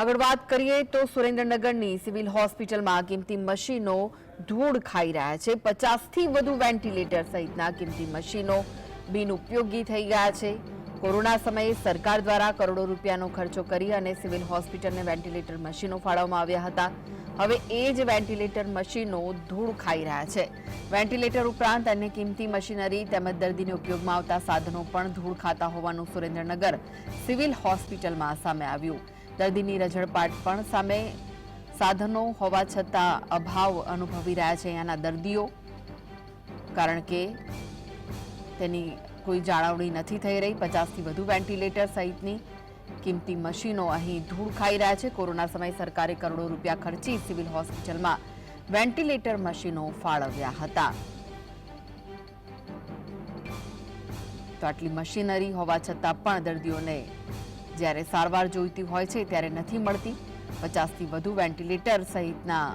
આગળ વાત કરીએ તો સુરેન્દ્રનગરની સિવિલ હોસ્પિટલમાં કિંમતી મશીનો ધૂળ ખાઈ રહ્યા છે. પચાસથી વધુ વેન્ટિલેટર સહિતના કિંમતી મશીનો બિનઉપયોગી થઈ ગયા છે. કોરોના સમયે સરકાર દ્વારા કરોડો રૂપિયાનો ખર્ચો કરી અને સિવિલ હોસ્પિટલને વેન્ટિલેટર મશીનો ફાળવવામાં આવ્યા હતા. હવે એ જ વેન્ટિલેટર મશીનો ધૂળ ખાઈ રહ્યા છે. વેન્ટિલેટર ઉપરાંત અન્ય કિંમતી મશીનરી તેમજ દર્દીને ઉપયોગમાં આવતા સાધનો પણ ધૂળ ખાતા હોવાનું સુરેન્દ્રનગર સિવિલ હોસ્પિટલમાં સામે આવ્યું. દર્દીની રજળપાટ પણ સામે સાધનો હોવા છતાં અભાવ અનુભવી રહ્યા છે અહીંયાના દર્દીઓ. કારણ કે તેની કોઈ જાળવણી નથી થઈ રહી. પચાસથી વધુ વેન્ટિલેટર સહિતની કિંમતી મશીનો અહીં ધૂળ ખાઈ રહ્યા છે. કોરોના સમયે સરકારે કરોડો રૂપિયા ખર્ચી સિવિલ હોસ્પિટલમાં વેન્ટિલેટર મશીનો ફાળવ્યા હતા. તો આટલી મશીનરી હોવા છતાં પણ દર્દીઓને જ્યારે સારવાર જોઈતી હોય છે ત્યારે નથી મળતી. પચાસથી વધુ વેન્ટિલેટર સહિતના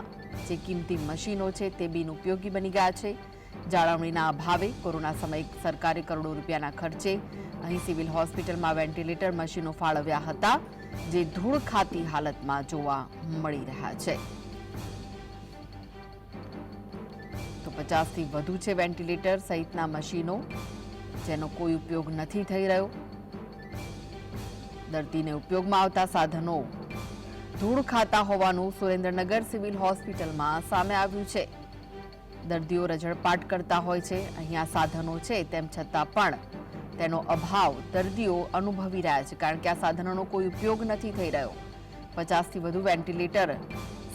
જે કિંમતી મશીનો છે તે બિનઉપયોગી બની ગયા છે. જાળવણીના અભાવે કોરોના સમયે સરકારે કરોડો રૂપિયાના ખર્ચે અહીં સિવિલ હોસ્પિટલમાં વેન્ટિલેટર મશીનો ફાળવ્યા હતા, જે ધૂળ ખાતી હાલતમાં જોવા મળી રહ્યા છે. તો પચાસથી વધુ છે વેન્ટિલેટર સહિતના મશીનો, જેનો કોઈ ઉપયોગ નથી થઈ રહ્યો. દર્દીને ઉપયોગમાં આવતા સાધનો. ધૂળ ખાતા હોવાનું સુરેન્દ્રનગર સિવિલ હોસ્પિટલમાં સામે આવ્યું છે. દર્દીઓ રજળપાટ કરતા હોય છે અહીંયા સાધનો છે, તેમ છતાં પણ તેનો અભાવ દર્દીઓ અનુભવી રહ્યા છે, કારણ કે આ સાધનોનો કોઈ ઉપયોગ નથી થઈ રહ્યો. પચાસથી વધુ વેન્ટિલેટર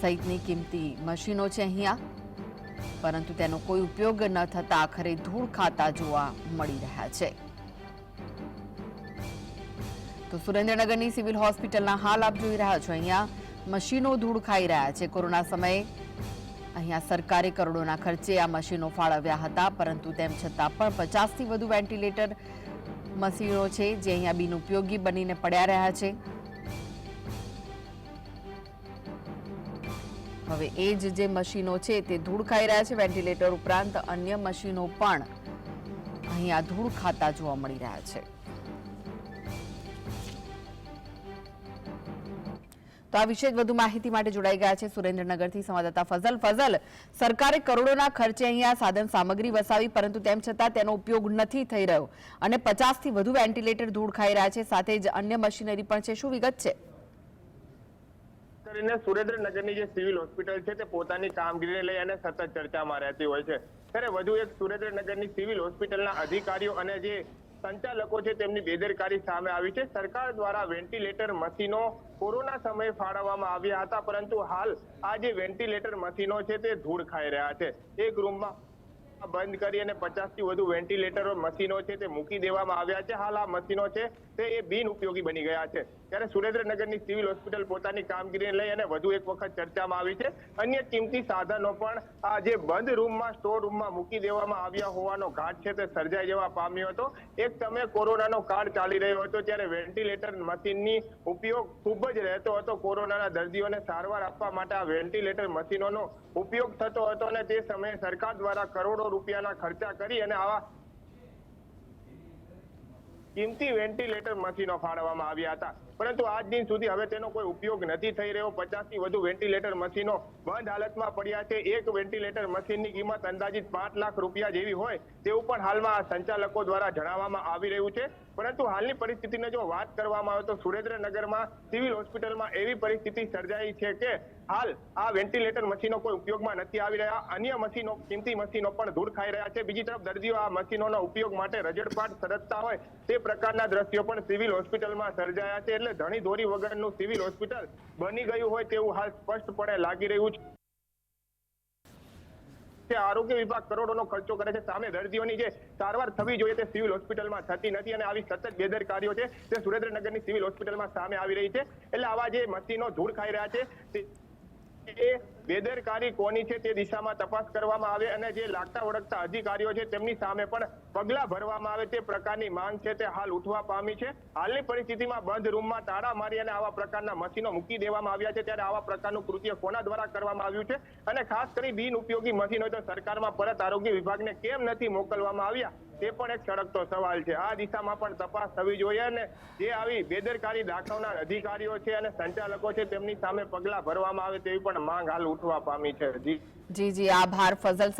સહિતની કિંમતી મશીનો છે અહીંયા. પરંતુ તેનો કોઈ ઉપયોગ ન થતા આખરે ધૂળ ખાતા જોવા મળી રહ્યા છે. તો સુરેન્દ્રનગરની સિવિલ હોસ્પિટલના હાલ આપ જોઈ રહ્યા છો. અહીંયા મશીનો ધૂળ ખાઈ રહ્યા છે. કોરોના સમયે અહીંયા સરકારે કરોડોના ખર્ચે આ મશીનો ફાળવ્યા હતા, પરંતુ તેમ છતાં પણ પચાસથી વધુ વેન્ટિલેટર મશીનો છે જે અહીંયા બિનઉપયોગી બનીને પડ્યા રહ્યા છે. હવે એ જ જે મશીનો છે તે ધૂળ ખાઈ રહ્યા છે. વેન્ટિલેટર ઉપરાંત અન્ય મશીનો પણ અહીંયા ધૂળ ખાતા જોવા મળી રહ્યા છે. તો આ વિશે વધુ માહિતી માટે જોડાઈ ગયા છે સુરેન્દ્રનગરથી સંવાદદાતા ફઝલ. ફઝલ, સરકારે કરોડોના ખર્ચે અહીંયા સાધન સામગ્રી વસાવી, પરંતુ તેમ છતાં તેનો ઉપયોગ નથી થઈ રહ્યો અને પચાસથી વધુ વેન્ટિલેટર ધૂળ ખાઈ રહ્યા છે, સાથે જ અન્ય મશીનરી પણ છે. શું વિગત છે? કરીને સુરેન્દ્રનગરની જે સિવિલ હોસ્પિટલ છે, તે પોતાની કામગીરીને લઈ અને સતત ચર્ચામાં રહેતી હોય છે. ત્યારે વધુ એક સુરેન્દ્રનગરની સિવિલ હોસ્પિટલના અધિકારીઓ અને જે સંચાલકો છે તેમની બેદરકારી સામે આવી છે. સરકાર દ્વારા વેન્ટિલેટર મશીનો કોરોના સમયે ફાળવવામાં આવ્યા હતા, પરંતુ હાલ આ જે વેન્ટિલેટર મશીનો છે તે ધૂળ ખાઈ રહ્યા છે. એક રૂમમાં બંધ કરી અને પચાસથી વધુ વેન્ટિલેટરો મશીનો છે તે મૂકી દેવામાં આવ્યા છે. હાલ આ મશીનો છે તે એ બિન ઉપયોગી બની ગયા છે. ત્યારે સુરેન્દ્રનગરની સિવિલ હોસ્પિટલ પોતાની કામગીરીને લઈ અને વધુ એક વખત ચર્ચામાં આવી છે. અન્ય કિંમતી સાધનો પણ આ જે બંધ રૂમમાં, સ્ટોર રૂમમાં મૂકી દેવામાં આવ્યા હોવાનો ઘાટ છે તે સર્જાઈ જવા પામ્યો હતો. એક સમયે કોરોનાનો કાળ ચાલી રહ્યો હતો ત્યારે વેન્ટિલેટર મશીનની ઉપયોગ ખૂબ જ રહેતો હતો. કોરોનાના દર્દીઓને સારવાર આપવા માટે આ વેન્ટિલેટર મશીનોનો ઉપયોગ થતો હતો અને તે સમયે સરકાર દ્વારા કરોડો રૂપિયાના ખર્ચા કરી અને આવા કિંમતી વેન્ટિલેટર મશીનો ફાળવવામાં આવ્યા હતા. પરંતુ આજ દિન સુધી હવે તેનો કોઈ ઉપયોગ નથી થઈ રહ્યો. પચાસથી વધુ વેન્ટિલેટર મશીનો બંધ હાલતમાં પડ્યા છે. એક વેન્ટિલેટર મશીનની કિંમત અંદાજિત પાંચ લાખ રૂપિયા જેવી હોય તેવું પણ હાલમાં સંચાલકો દ્વારા જણાવવામાં આવી રહ્યું છે. પરંતુ હાલની પરિસ્થિતિને જો વાત કરવામાં આવે તો સુરેન્દ્રનગરમાં સિવિલ હોસ્પિટલમાં એવી પરિસ્થિતિ સર્જાઈ છે કે હાલ આ વેન્ટિલેટર મશીનો કોઈ ઉપયોગમાં નથી આવી રહ્યા. અન્ય મશીનો, કિંમતી મશીનો પણ ધૂળ ખાઈ રહ્યા છે. બીજી તરફ દર્દીઓ આ મશીનોનો ઉપયોગ માટે રજડપાટ સરજતા હોય તે પ્રકારના દ્રશ્યો પણ સિવિલ હોસ્પિટલમાં સર્જાયા છે. એટલે ધણી દોરી વગરનું સિવિલ હોસ્પિટલ બની ગયું હોય તેવું હાલ સ્પષ્ટપણે લાગી રહ્યું છે. આરોગ્ય વિભાગ કરોડોનો ખર્ચો કરે છે. સામે દર્દીઓની જે સારવાર થવી જોઈએ તે સિવિલ હોસ્પિટલમાં થતી નથી અને આવી સતત બેદરકારીઓ છે તે સુરેન્દ્રનગરની સિવિલ હોસ્પિટલમાં સામે આવી રહી છે. એટલે આવા જે મશીનો ધૂળ ખાઈ રહ્યા છે તે બેદરકારી કોની છે તે દિશામાં તપાસ કરવામાં આવે અને જે લાગતા ઓળખતા અધિકારીઓ છે તેમની સામે પણ પગલા ભરવામાં આવે તે પ્રકારની માંગ છે તે હાલ ઉઠવા પામી છે. હાલની પરિસ્થિતિમાં બંધ રૂમમાં તાળા મારી અને આવા પ્રકારના મશીનો મૂકી દેવામાં આવ્યા છે. ત્યારે આવા પ્રકારનું કૃત્ય કોના દ્વારા કરવામાં આવ્યું છે? અને ખાસ કરી બિન ઉપયોગી મશીનો તો સરકારમાં પરત આરોગ્ય વિભાગને કેમ નથી મોકલવામાં આવ્યા? તે પણ એક સળગતો સવાલ છે. આ દિશામાં પણ તપાસ થવી જોઈએ અને જે આવી બેદરકારી દાખવનાર અધિકારીઓ છે અને સંચાલકો છે તેમની સામે પગલા ભરવામાં આવે તેવી પણ માંગ હાલ ઉઠવા પામી છે. જી. જી જી આભાર. ફઝલ